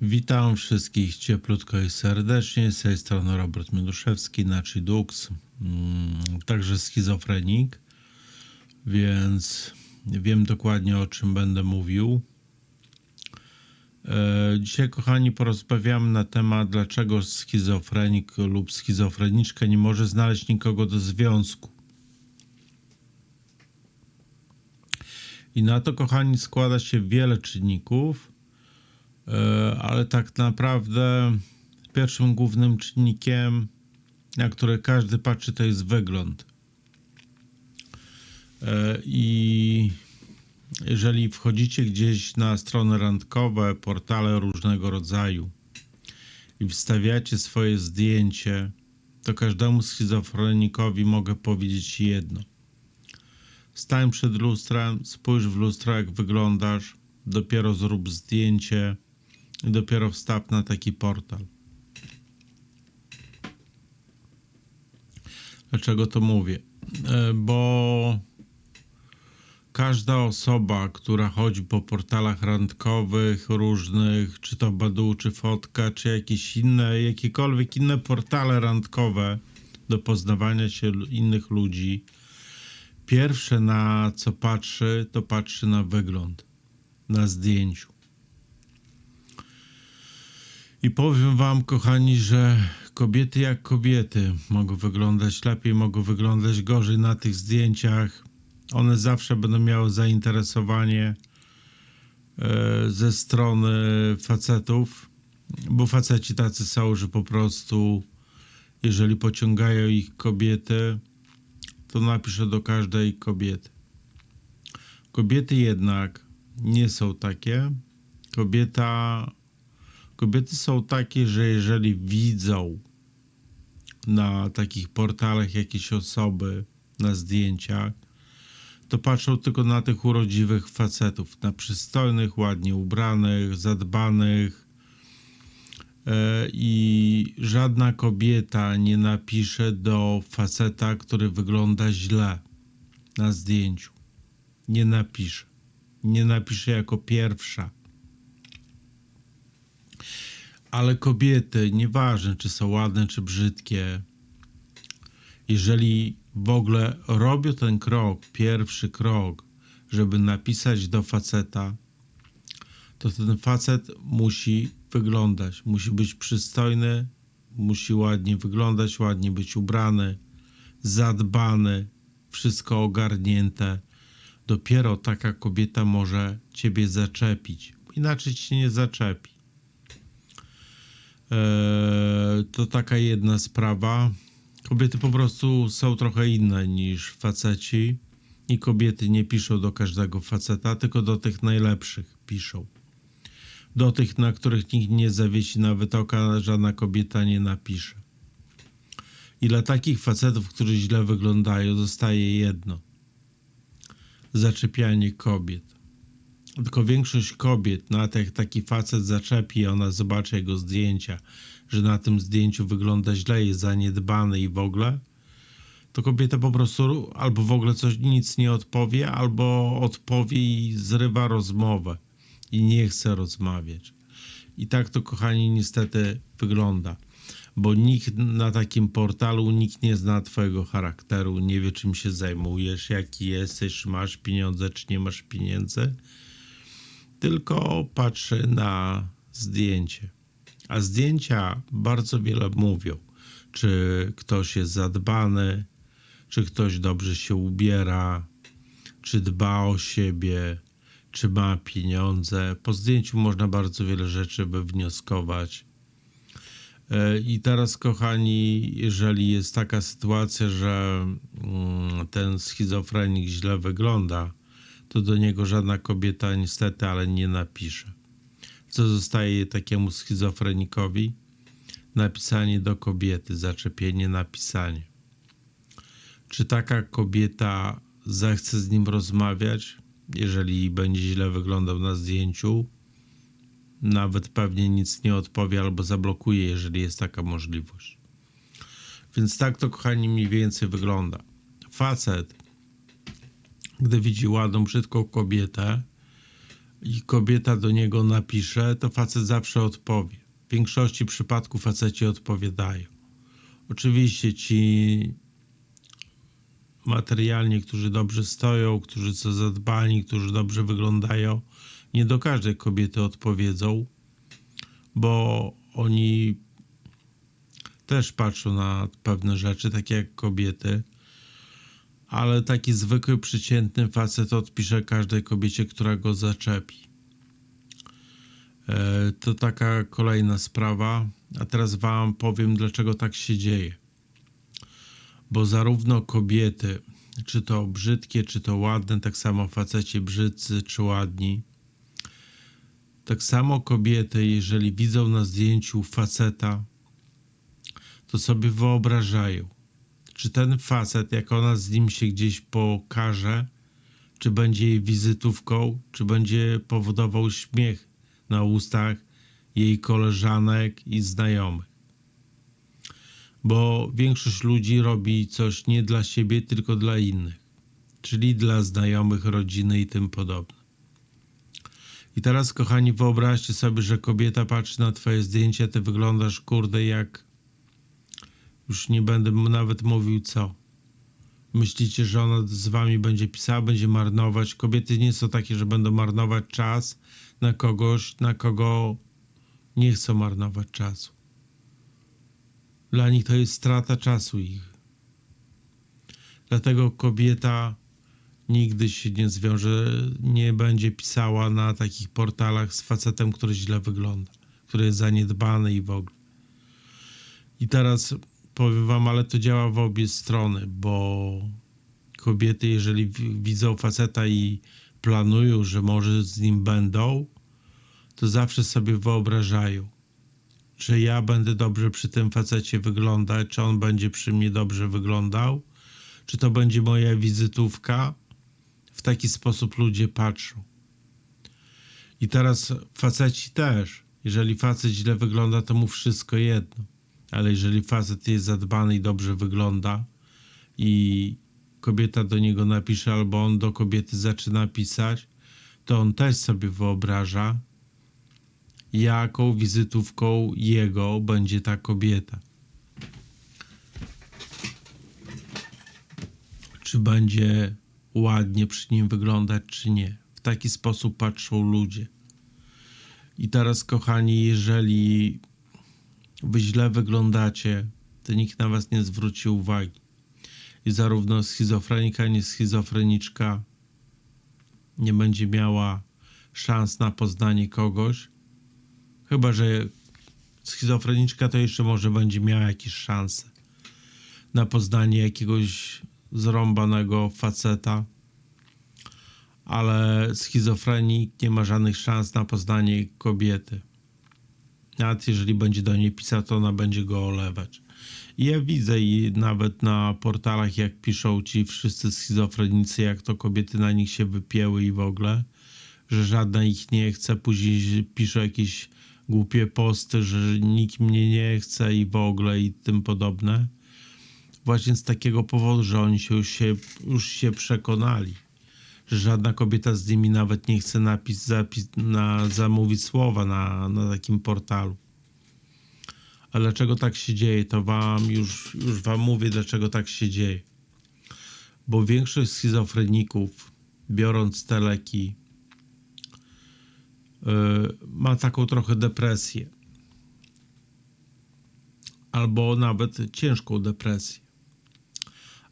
Witam wszystkich cieplutko i serdecznie. Z tej strony Robert Mioduszewski, Nachi Dux, mm, także schizofrenik, więc wiem dokładnie o czym będę mówił. E, Dzisiaj, kochani, porozmawiamy na temat, dlaczego schizofrenik lub schizofreniczka nie może znaleźć nikogo do związku. I na to, kochani, składa się wiele czynników. E, ale tak naprawdę pierwszym głównym czynnikiem, na który każdy patrzy, to jest wygląd. E, I jeżeli wchodzicie gdzieś na strony randkowe, portale różnego rodzaju i wstawiacie swoje zdjęcie, to każdemu schizofrenikowi mogę powiedzieć jedno. Stań przed lustrem, spójrz w lustro, jak wyglądasz, dopiero zrób zdjęcie i dopiero wstaw na taki portal. Dlaczego to mówię? E, Bo każda osoba, która chodzi po portalach randkowych różnych, czy to Badu, czy Fotka, czy jakieś inne, jakiekolwiek inne portale randkowe do poznawania się innych ludzi, pierwsze na co patrzy, to patrzy na wygląd, na zdjęciu. I powiem wam, kochani, że kobiety jak kobiety mogą wyglądać lepiej, mogą wyglądać gorzej na tych zdjęciach. One zawsze będą miały zainteresowanie e, ze strony facetów, bo faceci tacy są, że po prostu jeżeli pociągają ich kobiety, to napiszę do każdej kobiety. Kobiety jednak nie są takie. Kobieta Kobiety są takie, że jeżeli widzą na takich portalach jakieś osoby na zdjęciach, to patrzą tylko na tych urodziwych facetów, na przystojnych, ładnie ubranych, zadbanych. E, I żadna kobieta nie napisze do faceta, który wygląda źle na zdjęciu. Nie napisze. Nie napisze jako pierwsza ale kobiety, nieważne czy są ładne, czy brzydkie, jeżeli w ogóle robią ten krok, pierwszy krok, żeby napisać do faceta, to ten facet musi wyglądać, musi być przystojny, musi ładnie wyglądać, ładnie być ubrany, zadbany, wszystko ogarnięte. Dopiero taka kobieta może ciebie zaczepić, inaczej cię nie zaczepi. Eee, to taka jedna sprawa. Kobiety po prostu są trochę inne niż faceci i kobiety nie piszą do każdego faceta, tylko do tych najlepszych piszą. Do tych, na których nikt nie zawiesi nawet oka, żadna kobieta nie napisze. I dla takich facetów, którzy źle wyglądają, zostaje jedno. Zaczepianie kobiet. Tylko większość kobiet, nawet jak taki facet zaczepi, ona zobaczy jego zdjęcia, że na tym zdjęciu wygląda źle, jest zaniedbany i w ogóle, to kobieta po prostu albo w ogóle coś nic nie odpowie, albo odpowie i zrywa rozmowę i nie chce rozmawiać. I tak to, kochani, niestety wygląda. Bo nikt na takim portalu, nikt nie zna twojego charakteru, nie wie czym się zajmujesz, jaki jesteś, masz pieniądze, czy nie masz pieniędzy tylko patrzy na zdjęcie. A zdjęcia bardzo wiele mówią. Czy ktoś jest zadbany, czy ktoś dobrze się ubiera, czy dba o siebie, czy ma pieniądze. Po zdjęciu można bardzo wiele rzeczy wywnioskować. E, I teraz, kochani, jeżeli jest taka sytuacja, że mm, ten schizofrenik źle wygląda, to do niego żadna kobieta niestety, ale nie napisze. Co zostaje takiemu schizofrenikowi? Napisanie do kobiety, zaczepienie, napisanie. Czy taka kobieta zechce z nim rozmawiać, jeżeli będzie źle wyglądał na zdjęciu? Nawet pewnie nic nie odpowie albo zablokuje, jeżeli jest taka możliwość. Więc tak to, kochani, mniej więcej wygląda. Facet gdy widzi ładną, brzydką kobietę i kobieta do niego napisze, to facet zawsze odpowie. W większości przypadków faceci odpowiadają. Oczywiście ci materialnie, którzy dobrze stoją, którzy są zadbani, którzy dobrze wyglądają, nie do każdej kobiety odpowiedzą, bo oni też patrzą na pewne rzeczy, takie jak kobiety, ale taki zwykły, przeciętny facet odpisze każdej kobiecie, która go zaczepi. E, To taka kolejna sprawa, a teraz Wam powiem, dlaczego tak się dzieje. Bo zarówno kobiety, czy to brzydkie, czy to ładne, tak samo faceci brzydcy, czy ładni, tak samo kobiety, jeżeli widzą na zdjęciu faceta, to sobie wyobrażają, czy ten facet, jak ona z nim się gdzieś pokaże, czy będzie jej wizytówką, czy będzie powodował śmiech na ustach jej koleżanek i znajomych. Bo większość ludzi robi coś nie dla siebie, tylko dla innych, czyli dla znajomych, rodziny i tym podobne. I teraz, kochani, wyobraźcie sobie, że kobieta patrzy na twoje zdjęcie, ty wyglądasz, kurde, jak... Już nie będę nawet mówił co. Myślicie, że ona z wami będzie pisała, będzie marnować. Kobiety nie są takie, że będą marnować czas na kogoś, na kogo nie chcą marnować czasu. Dla nich to jest strata czasu ich. Dlatego kobieta nigdy się nie zwiąże, nie będzie pisała na takich portalach z facetem, który źle wygląda, który jest zaniedbany i w ogóle. I teraz powiem wam, ale to działa w obie strony, bo kobiety, jeżeli widzą faceta i planują, że może z nim będą, to zawsze sobie wyobrażają, czy ja będę dobrze przy tym facecie wyglądać, czy on będzie przy mnie dobrze wyglądał, czy to będzie moja wizytówka. W taki sposób ludzie patrzą. I teraz faceci też. Jeżeli facet źle wygląda, to mu wszystko jedno. Ale jeżeli facet jest zadbany i dobrze wygląda i kobieta do niego napisze, albo on do kobiety zaczyna pisać, to on też sobie wyobraża, jaką wizytówką jego będzie ta kobieta. Czy będzie ładnie przy nim wyglądać, czy nie. W taki sposób patrzą ludzie. I teraz, kochani, jeżeli wy źle wyglądacie, to nikt na was nie zwróci uwagi. I zarówno schizofrenika, i schizofreniczka nie będzie miała szans na poznanie kogoś, Chyba, że schizofreniczka to jeszcze może będzie miała jakieś szanse na poznanie jakiegoś zrąbanego faceta, ale schizofrenik nie ma żadnych szans na poznanie kobiety. Nawet jeżeli będzie do niej pisał, to ona będzie go olewać. Ja widzę i nawet na portalach, jak piszą ci wszyscy schizofrenicy, jak to kobiety na nich się wypięły i w ogóle, że żadna ich nie chce, później piszą jakieś głupie posty, że nikt mnie nie chce i w ogóle i tym podobne. Właśnie z takiego powodu, że oni się już się, już się przekonali, żadna kobieta z nimi nawet nie chce napis, zapis, na, zamówić słowa na, na takim portalu. A dlaczego tak się dzieje, to wam już, już wam mówię, dlaczego tak się dzieje. Bo większość schizofreników, biorąc te leki, y, ma taką trochę depresję. Albo nawet ciężką depresję.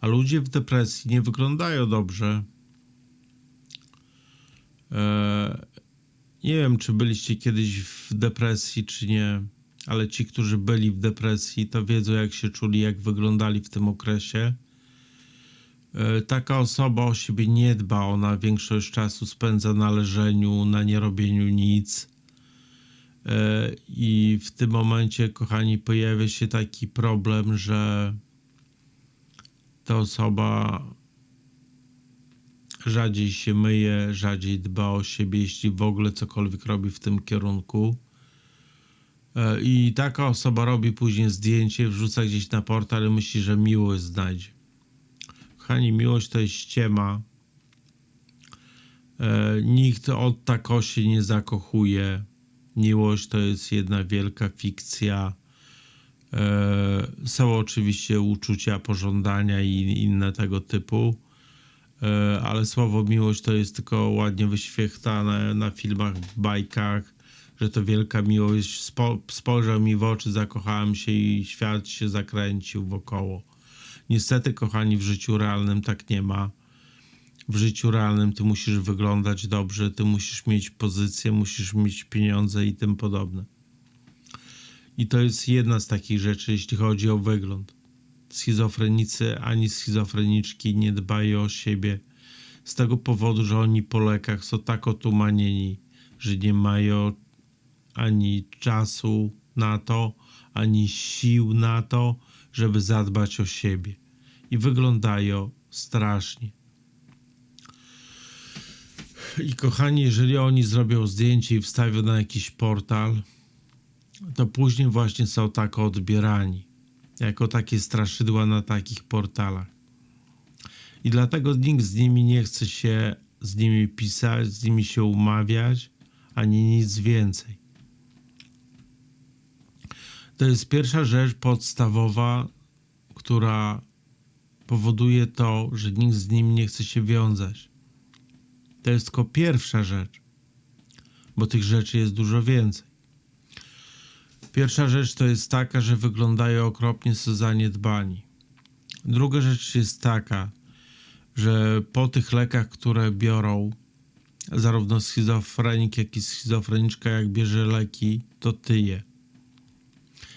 A ludzie w depresji nie wyglądają dobrze. E, Nie wiem, czy byliście kiedyś w depresji, czy nie, ale ci, którzy byli w depresji, to wiedzą, jak się czuli, jak wyglądali w tym okresie. E, Taka osoba o siebie nie dba, ona większość czasu spędza na leżeniu, na nierobieniu nic. E, I w tym momencie, kochani, pojawia się taki problem, że ta osoba rzadziej się myje, rzadziej dba o siebie, jeśli w ogóle cokolwiek robi w tym kierunku. E, I taka osoba robi później zdjęcie, wrzuca gdzieś na portal i myśli, że miłość znajdzie. Kochani, miłość to jest ściema. E, nikt od tako się nie zakochuje. Miłość to jest jedna wielka fikcja. E, są oczywiście uczucia, pożądania i inne tego typu, ale słowo miłość to jest tylko ładnie wyświechtane na filmach, bajkach, że to wielka miłość. Spo, spojrzał mi w oczy, zakochałem się i świat się zakręcił wokoło. Niestety, kochani, w życiu realnym tak nie ma. W życiu realnym ty musisz wyglądać dobrze, ty musisz mieć pozycję, musisz mieć pieniądze i tym podobne. I to jest jedna z takich rzeczy, jeśli chodzi o wygląd. Schizofrenicy ani schizofreniczki nie dbają o siebie z tego powodu, że oni po lekach są tak otumanieni, że nie mają ani czasu na to, ani sił na to, żeby zadbać o siebie. I wyglądają strasznie. I kochani, jeżeli oni zrobią zdjęcie i wstawią na jakiś portal, to później właśnie są tak odbierani. Jako takie straszydła na takich portalach. I dlatego nikt z nimi nie chce się z nimi pisać, z nimi się umawiać, ani nic więcej. To jest pierwsza rzecz podstawowa, która powoduje to, że nikt z nimi nie chce się wiązać. To jest tylko pierwsza rzecz, bo tych rzeczy jest dużo więcej. Pierwsza rzecz to jest taka, że wyglądają okropnie, są zaniedbani. Druga rzecz jest taka, że po tych lekach, które biorą, zarówno schizofrenik, jak i schizofreniczka, jak bierze leki, to tyje.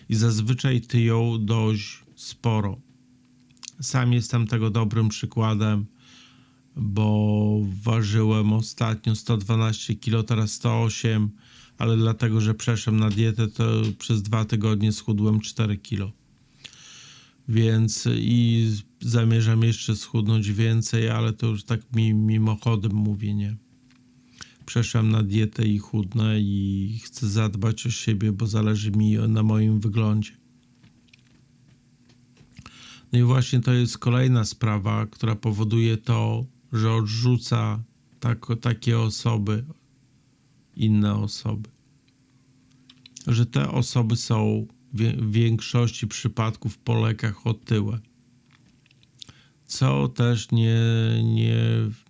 I zazwyczaj tyją dość sporo. Sam jestem tego dobrym przykładem, bo ważyłem ostatnio 112 kg, teraz 108 ale dlatego, że przeszłem na dietę, to przez dwa tygodnie schudłem 4 kg. Więc i zamierzam jeszcze schudnąć więcej, ale to już tak mi, mimochodem mówię, nie. Przeszłem na dietę i chudnę i chcę zadbać o siebie, bo zależy mi na moim wyglądzie. No i właśnie to jest kolejna sprawa, która powoduje to, że odrzuca tak, takie osoby, inne osoby. Że te osoby są w większości przypadków po lekach otyłe. Co też nie, nie,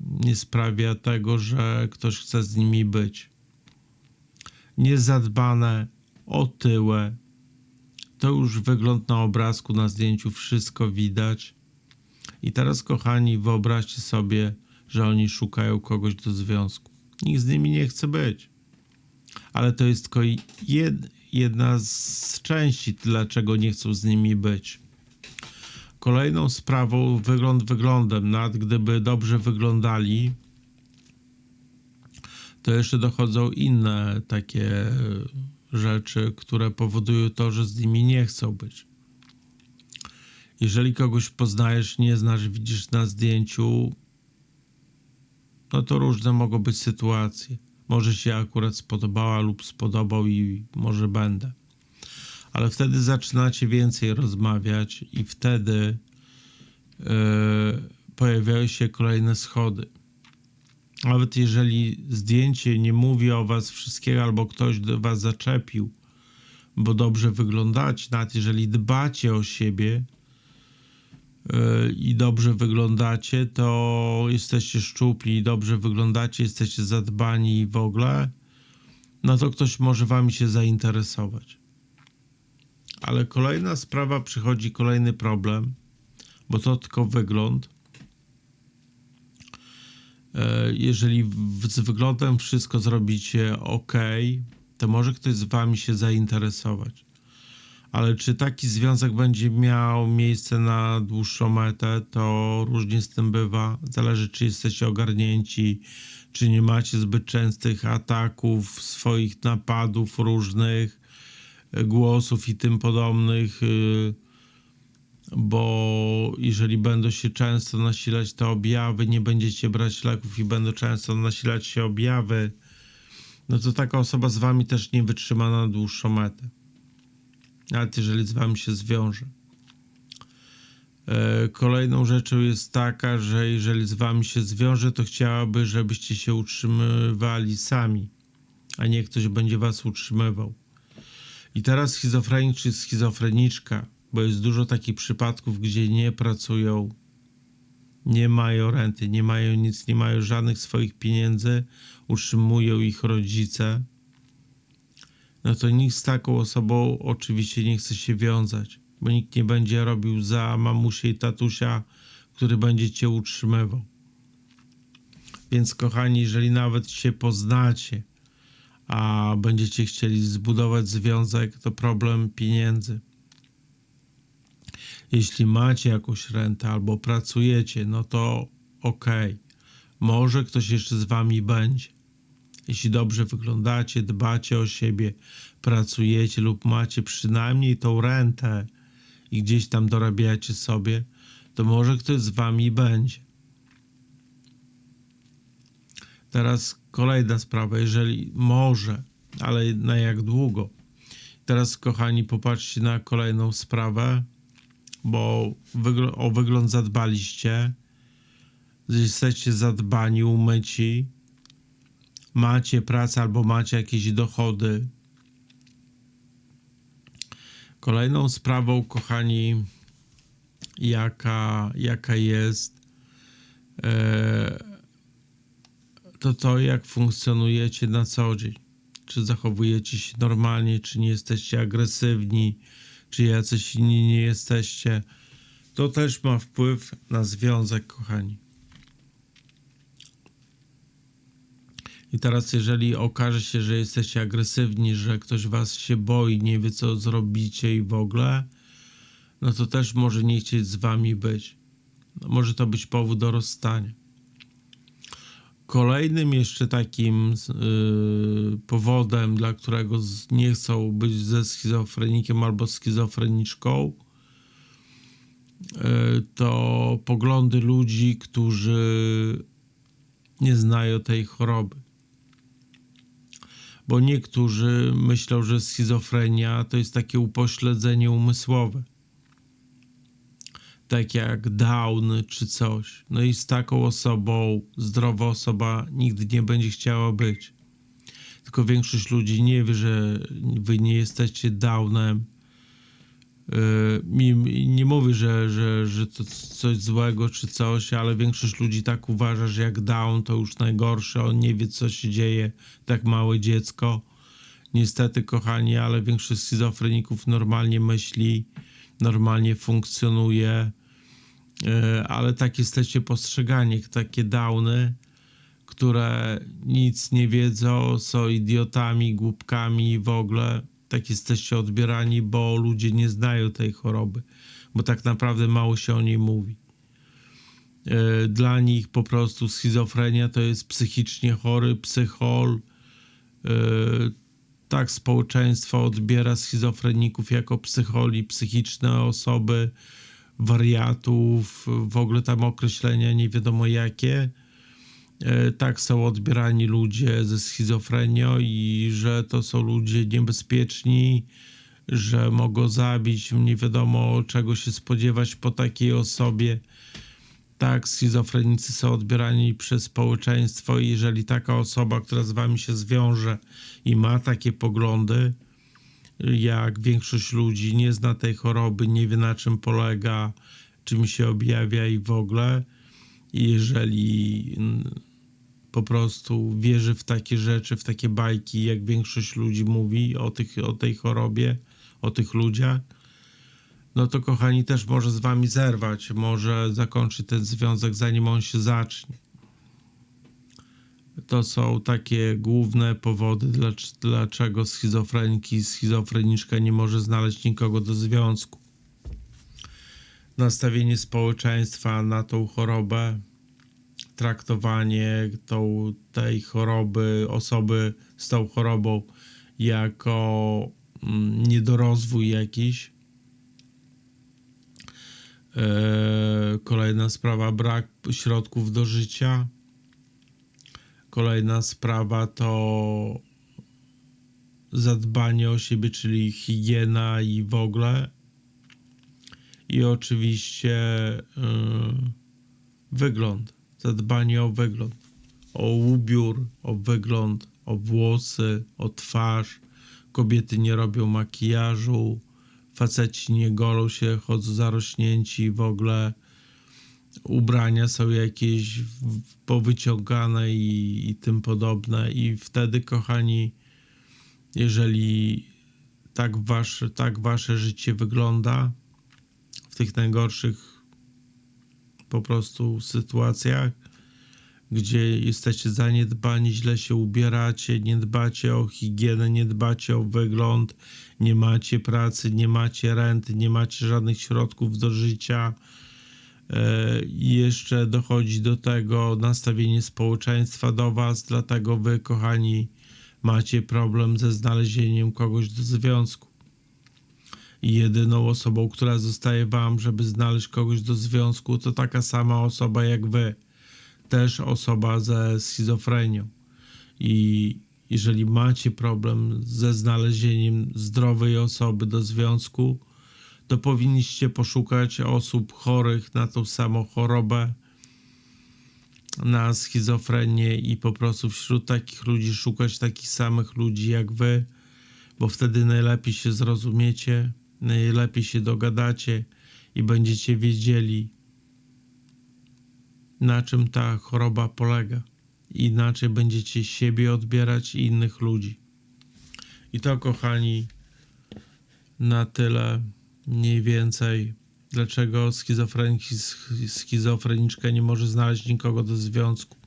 nie sprawia tego, że ktoś chce z nimi być. Niezadbane, otyłe. To już wygląd na obrazku, na zdjęciu, wszystko widać. I teraz, kochani, wyobraźcie sobie, że oni szukają kogoś do związku. Nikt z nimi nie chce być ale to jest tylko jed, jedna z części, dlaczego nie chcą z nimi być. Kolejną sprawą, wygląd wyglądem, nawet gdyby dobrze wyglądali, to jeszcze dochodzą inne takie rzeczy, które powodują to, że z nimi nie chcą być. Jeżeli kogoś poznajesz, nie znasz, widzisz na zdjęciu, no to różne mogą być sytuacje. Może się akurat spodobała lub spodobał i może będę. Ale wtedy zaczynacie więcej rozmawiać i wtedy yy, pojawiają się kolejne schody. Nawet jeżeli zdjęcie nie mówi o was wszystkiego, albo ktoś do was zaczepił, bo dobrze wyglądacie, nawet jeżeli dbacie o siebie, i dobrze wyglądacie, to jesteście szczupli, dobrze wyglądacie, jesteście zadbani i w ogóle, no to ktoś może wami się zainteresować. Ale kolejna sprawa, przychodzi kolejny problem, bo to tylko wygląd. E, jeżeli z wyglądem wszystko zrobicie ok, to może ktoś z wami się zainteresować ale czy taki związek będzie miał miejsce na dłuższą metę, to różnie z tym bywa. Zależy, czy jesteście ogarnięci, czy nie macie zbyt częstych ataków, swoich napadów różnych, głosów i tym podobnych, y, bo jeżeli będą się często nasilać te objawy, nie będziecie brać leków i będą często nasilać się objawy, no to taka osoba z wami też nie wytrzyma na dłuższą metę nawet jeżeli z wami się zwiąże. E, Kolejną rzeczą jest taka, że jeżeli z wami się zwiąże, to chciałaby, żebyście się utrzymywali sami, a nie ktoś będzie was utrzymywał. I teraz schizofrenik czy schizofreniczka, bo jest dużo takich przypadków, gdzie nie pracują, nie mają renty, nie mają nic, nie mają żadnych swoich pieniędzy, utrzymują ich rodzice. No to nikt z taką osobą oczywiście nie chce się wiązać, bo nikt nie będzie robił za mamusię i tatusia, który będzie cię utrzymywał. Więc kochani, jeżeli nawet się poznacie, a będziecie chcieli zbudować związek, to problem pieniędzy. Jeśli macie jakąś rentę albo pracujecie, no to okej. Może ktoś jeszcze z wami będzie. Jeśli dobrze wyglądacie, dbacie o siebie, pracujecie lub macie przynajmniej tą rentę i gdzieś tam dorabiacie sobie, to może ktoś z wami będzie. Teraz kolejna sprawa, jeżeli może, ale na jak długo. Teraz, kochani, popatrzcie na kolejną sprawę, bo o wygląd zadbaliście. Jesteście zadbani, umyci. Macie pracę albo macie jakieś dochody. Kolejną sprawą, kochani, jaka, jaka jest. E, to to, jak funkcjonujecie na co dzień. Czy zachowujecie się normalnie, czy nie jesteście agresywni, czy jacyś inni nie jesteście. To też ma wpływ na związek, kochani. I teraz, jeżeli okaże się, że jesteście agresywni, że ktoś was się boi, nie wie co zrobicie i w ogóle, no to też może nie chcieć z wami być. No, może to być powód do rozstania. Kolejnym jeszcze takim yy, powodem, dla którego nie chcą być ze schizofrenikiem albo schizofreniczką, yy, to poglądy ludzi, którzy nie znają tej choroby. Bo niektórzy myślą, że schizofrenia to jest takie upośledzenie umysłowe tak jak Down czy coś. No i z taką osobą zdrowa osoba nigdy nie będzie chciała być. Tylko większość ludzi nie wie, że wy nie jesteście Downem. Yy, nie mówię, że, że, że to coś złego czy coś, ale większość ludzi tak uważa, że jak Down to już najgorsze, on nie wie co się dzieje, tak małe dziecko. Niestety, kochani, ale większość schizofreników normalnie myśli, normalnie funkcjonuje, e, ale tak jesteście postrzegani, takie downy, które nic nie wiedzą, są idiotami, głupkami w ogóle. Tak jesteście odbierani, bo ludzie nie znają tej choroby, bo tak naprawdę mało się o niej mówi. E, dla nich po prostu schizofrenia to jest psychicznie chory psychol, e, tak społeczeństwo odbiera schizofreników jako psycholi, psychiczne osoby, wariatów, w ogóle tam określenia nie wiadomo jakie. E, tak są odbierani ludzie ze schizofrenią i że to są ludzie niebezpieczni, że mogą zabić, nie wiadomo czego się spodziewać po takiej osobie. Tak, schizofrenicy są odbierani przez społeczeństwo i jeżeli taka osoba, która z wami się zwiąże i ma takie poglądy, jak większość ludzi, nie zna tej choroby, nie wie na czym polega, czym się objawia i w ogóle, jeżeli po prostu wierzy w takie rzeczy, w takie bajki, jak większość ludzi mówi o, tych, o tej chorobie, o tych ludziach, no to kochani też może z wami zerwać, może zakończyć ten związek zanim on się zacznie. To są takie główne powody, dlaczego schizofreniki, schizofreniczka nie może znaleźć nikogo do związku. Nastawienie społeczeństwa na tą chorobę, traktowanie tą, tej choroby, osoby z tą chorobą jako mm, niedorozwój jakiś, E, kolejna sprawa brak środków do życia. Kolejna sprawa to zadbanie o siebie, czyli higiena i w ogóle. I oczywiście yy, wygląd, zadbanie o wygląd, o ubiór, o wygląd, o włosy, o twarz. Kobiety nie robią makijażu, faceci nie golą się, chodzą zarośnięci w ogóle. Ubrania są jakieś powyciągane i, i tym podobne. I wtedy, kochani, jeżeli tak wasze, tak wasze życie wygląda w tych najgorszych po prostu sytuacjach, gdzie jesteście zaniedbani, źle się ubieracie, nie dbacie o higienę, nie dbacie o wygląd, nie macie pracy, nie macie renty, nie macie żadnych środków do życia. E, I jeszcze dochodzi do tego nastawienie społeczeństwa do Was, dlatego Wy, kochani, macie problem ze znalezieniem kogoś do związku. Jedyną osobą, która zostaje Wam, żeby znaleźć kogoś do związku, to taka sama osoba jak Wy też osoba ze schizofrenią. I jeżeli macie problem ze znalezieniem zdrowej osoby do związku, to powinniście poszukać osób chorych na tą samą chorobę, na schizofrenię i po prostu wśród takich ludzi szukać takich samych ludzi jak wy, bo wtedy najlepiej się zrozumiecie, najlepiej się dogadacie i będziecie wiedzieli, na czym ta choroba polega. Inaczej będziecie siebie odbierać i innych ludzi. I to, kochani, na tyle mniej więcej. Dlaczego schizofreniczka nie może znaleźć nikogo do związku?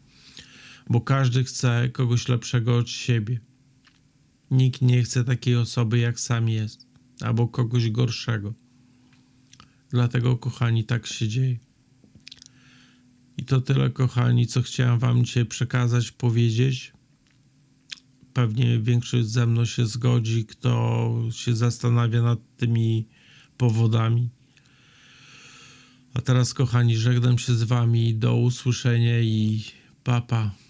Bo każdy chce kogoś lepszego od siebie. Nikt nie chce takiej osoby, jak sam jest, albo kogoś gorszego. Dlatego, kochani, tak się dzieje. I to tyle, kochani, co chciałem Wam dzisiaj przekazać, powiedzieć. Pewnie większość ze mną się zgodzi, kto się zastanawia nad tymi powodami. A teraz, kochani, żegnam się z Wami. Do usłyszenia i papa. Pa.